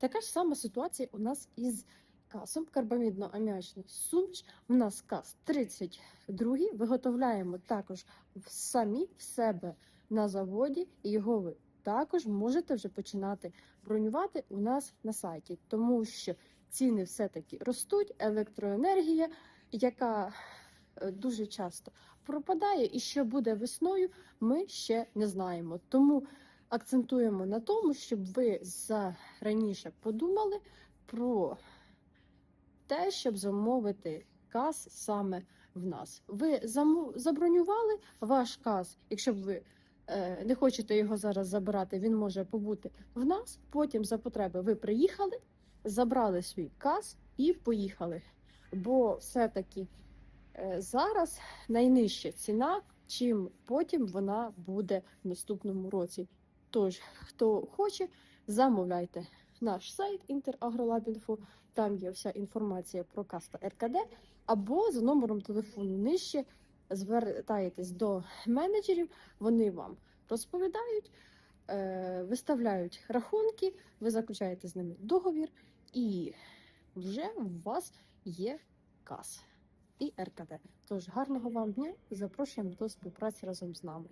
Така ж сама ситуація у нас із касом карбамідно-аміачний суміш. У нас кас 32 виготовляємо також самі в себе на заводі, і його ви також можете вже починати бронювати у нас на сайті, тому що ціни все-таки ростуть, електроенергія, яка е, дуже часто пропадає, і що буде весною, ми ще не знаємо. Тому акцентуємо на тому, щоб ви за раніше подумали про те, щоб замовити кас саме в нас. Ви забронювали ваш кас, якщо ви е, не хочете його зараз забирати, він може побути в нас. Потім за потреби ви приїхали, забрали свій кас і поїхали. Бо все-таки е, зараз найнижча ціна, чим потім вона буде в наступному році. Тож, хто хоче, замовляйте наш сайт Інтерагролабінфо. Там є вся інформація про каста РКД, або за номером телефону нижче звертаєтесь до менеджерів, вони вам розповідають, е, виставляють рахунки, ви заключаєте з ними договір, і вже у вас є кас і РКД. Тож гарного вам дня запрошуємо до співпраці разом з нами.